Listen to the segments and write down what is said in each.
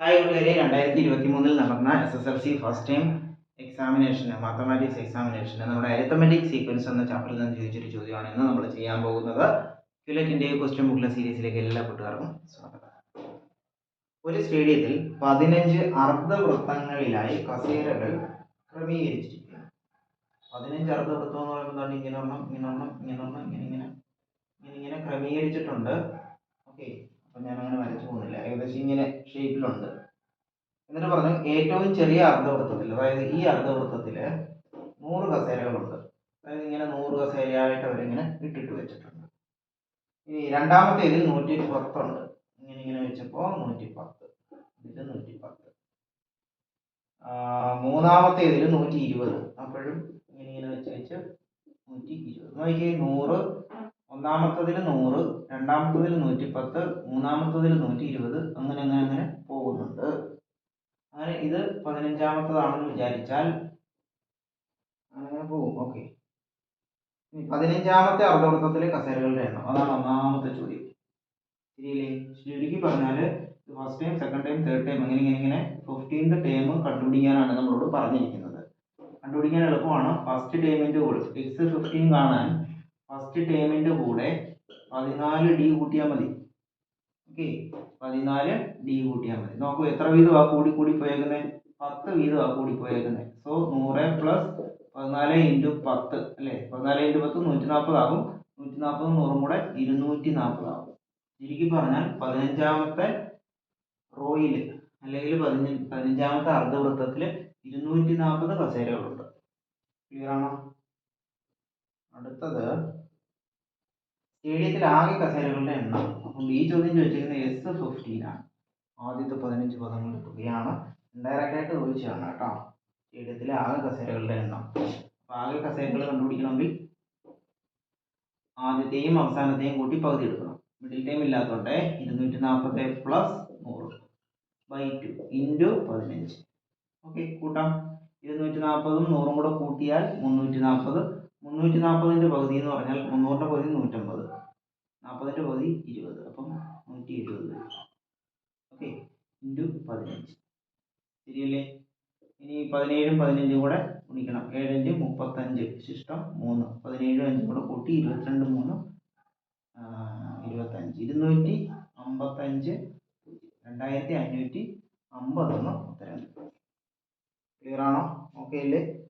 Hi കൂട്ടുകാരെ രണ്ടായിരത്തി ഇരുപത്തി മൂന്നിൽ നടന്ന S S L C first time എക്സാമിനേഷന് mathematics എക്സാമിനേഷന് നമ്മുടെ അരിത്തമെറ്റിക് സീക്വൻസ് എന്ന ചാപ്റ്ററിൽ നിന്ന് ചോദിച്ചൊരു ചോദ്യമാണ് ഇന്ന് നമ്മൾ ചെയ്യാൻ പോകുന്നത്. ക്യുലറ്റിന്റെ ക്വസ്റ്റ്യൻ ബുക്കിലെ സീരീസിലേക്ക് എല്ലാ കൂട്ടുകാർക്കും സ്വാഗതം. ഒരു സ്റ്റേഡിയത്തിൽ പതിനഞ്ച് അർദ്ധവൃത്തങ്ങളിലായി കസേരകൾ ക്രമീകരിച്ചിരിക്കുന്നു. പതിനഞ്ച് അർദ്ധവൃത്തം എന്ന് പറയുമ്പോൾ ഇങ്ങനെ ഒന്നും ഇങ്ങനെ ഒന്നും ഇങ്ങനെ ഒന്നും ഇങ്ങനെ ഇങ്ങനെ ഇങ്ങനെ ഇങ്ങനെ ക്രമീകരിച്ചിട്ടുണ്ട്. ഓക്കെ അപ്പം ഞാൻ അങ്ങനെ ഷേപ്പിലുണ്ട് എന്നിട്ട് പറഞ്ഞു ഏറ്റവും ചെറിയ അർദ്ധവൃത്തത്തിൽ അതായത് ഈ അർദ്ധവൃത്തത്തിൽ നൂറ് കസേരകളുണ്ട്. അതായത് ഇങ്ങനെ നൂറ് കസേരയായിട്ട് അവരിങ്ങനെ ഇട്ടിട്ട് വെച്ചിട്ടുണ്ട്. ഇനി രണ്ടാമത്തേതിൽ നൂറ്റി പത്തുണ്ട്. ഇങ്ങനെ ഇങ്ങനെ വെച്ചപ്പോൾ നൂറ്റി പത്ത് ഇതിൽ നൂറ്റി പത്ത് മൂന്നാമത്തേതിൽ നൂറ്റി ഇരുപത് അപ്പോഴും ഇങ്ങനെ ഇങ്ങനെ വെച്ച് വെച്ച് നൂറ്റി ഇരുപത് നോക്കിയേ നൂറ് ഒന്നാമത്തതിൽ നൂറ് രണ്ടാമത്തതിൽ നൂറ്റി പത്ത് മൂന്നാമത്തതിൽ നൂറ്റി ഇരുപത് അങ്ങനെ അങ്ങനെ ഇത് പതിനഞ്ചാമത്തതാണെന്ന് വിചാരിച്ചാൽ അങ്ങനെ പോവും ഓക്കെ പതിനഞ്ചാമത്തെ അർദ്ധവൃത്തത്തിലെ കസേരകളുടെ എണ്ണം. അതാണ് ഒന്നാമത്തെ ചോദ്യം. ശരിയല്ലേ? ചുരുക്കി പറഞ്ഞാൽ first time second time third time അങ്ങനെ ഇങ്ങനെ ഇങ്ങനെ ഫിഫ്റ്റീൻത് ടൈം കണ്ടുപിടിക്കാനാണ് നമ്മളോട് പറഞ്ഞിരിക്കുന്നത്. കണ്ടുപിടിക്കാൻ എളുപ്പമാണ്. ഫസ്റ്റ് ടൈമിന്റെ കൂടെ എക്സ് ഫിഫ്റ്റീൻ കാണാൻ ഫസ്റ്റ് ടേമിന്റെ കൂടെ പതിനാല് ഡി കൂട്ടിയാൽ മതി. ഓക്കെ പതിനാല് ഡി കൂട്ടിയാൽ മതി. നോക്കൂ എത്ര വീതമാ കൂടി കൂടി പോയേക്കുന്നത് പത്ത് വീതമാ കൂടി പോയേക്കുന്നത് സോ നൂറ് പ്ലസ് പതിനാല് ഇന്റു പത്ത് അല്ലേ? പതിനാല് ഇന്റു പത്ത് നൂറ്റി നാൽപ്പതാകും നൂറ്റി നാൽപ്പതും നൂറും കൂടെ ഇരുന്നൂറ്റി നാൽപ്പതാകും ചുരുക്കി പറഞ്ഞാൽ പതിനഞ്ചാമത്തെ റോയിൽ അല്ലെങ്കിൽ പതിനഞ്ച് പതിനഞ്ചാമത്തെ അർദ്ധവൃത്തത്തിൽ ഇരുന്നൂറ്റി നാൽപ്പത് കസേരകളുണ്ട്. ക്ലിയർ ആണോ? അടുത്തത് സ്റ്റേഡിയത്തിൽ ആകെ കസേരകളുടെ എണ്ണം. അപ്പം ഈ ചോദ്യം ചോദിച്ചിരിക്കുന്നത് എസ് ഫിഫ്റ്റീൻ ആണ്. ആദ്യത്തെ പതിനഞ്ച് പദങ്ങൾ തുകയാണ് ഡയറക്റ്റ് ആയിട്ട് ചോദിച്ചതാണ് കേട്ടോ. സ്റ്റേഡിയത്തിലെ ആകെ കസേരകളുടെ എണ്ണം. അപ്പം ആകെ കസേരകൾ കണ്ടുപിടിക്കണമെങ്കിൽ ആദ്യത്തെയും അവസാനത്തെയും കൂട്ടി പകുതി എടുക്കണം. മിഡിൽ ടൈം ഇല്ലാത്തതുകൊണ്ട് ഇരുന്നൂറ്റി നാൽപ്പത് പ്ലസ് നൂറ് ബൈ ടു ഇന്റു പതിനഞ്ച്. ഓക്കെ കൂട്ടാം. ഇരുന്നൂറ്റി നാൽപ്പതും നൂറും കൂടെ കൂട്ടിയാൽ മുന്നൂറ്റി നാൽപ്പത് മുന്നൂറ്റി നാൽപ്പതിന്റെ പകുതി എന്ന് പറഞ്ഞാൽ മുന്നൂറിന്റെ പകുതി നൂറ്റമ്പത്. നാൽപ്പതിന്റെ പകുതി ഇരുപത്. അപ്പം നൂറ്റി ഇരുപത് ഓക്കെ? ഇന്റു പതിനഞ്ച്. ശരിയല്ലേ? ഇനി പതിനേഴും പതിനഞ്ചും കൂടെ ഗുണിക്കണം. ഏഴഞ്ച് മുപ്പത്തഞ്ച്. ശിഷ്ടം മൂന്ന്. പതിനേഴും അഞ്ചും കൂടെ കൂട്ടി ഇരുപത്തിരണ്ട് മൂന്ന്. ഇരുപത്തഞ്ച്. ഇരുന്നൂറ്റി അമ്പത്തഞ്ച് രണ്ടായിരത്തി അഞ്ഞൂറ്റി അമ്പതെന്ന് ഉത്തരം ക്ലിയർ ആണോ? ഓക്കെ അല്ലേ?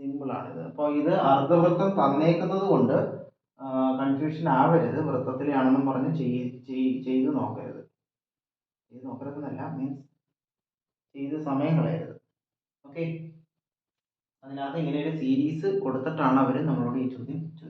സിമ്പിൾ ആണിത് അപ്പോൾ ഇത് അർദ്ധവൃത്തം തന്നേക്കുന്നത് കൊണ്ട് കൺഫ്യൂഷൻ ആവരുത്. വൃത്തത്തിലാണെന്നും പറഞ്ഞ് ചെയ്ത് നോക്കരുത്. ചെയ്ത് നോക്കരുതെന്നല്ല മീൻസ് ചെയ്ത് സമയം കളയരുത്. ഓക്കെ അതിനകത്ത് ഇങ്ങനെ ഒരു സീരീസ് കൊടുത്തിട്ടാണ് അവർ നമ്മളോട് ഈ ചോദ്യം ചോദിച്ചത്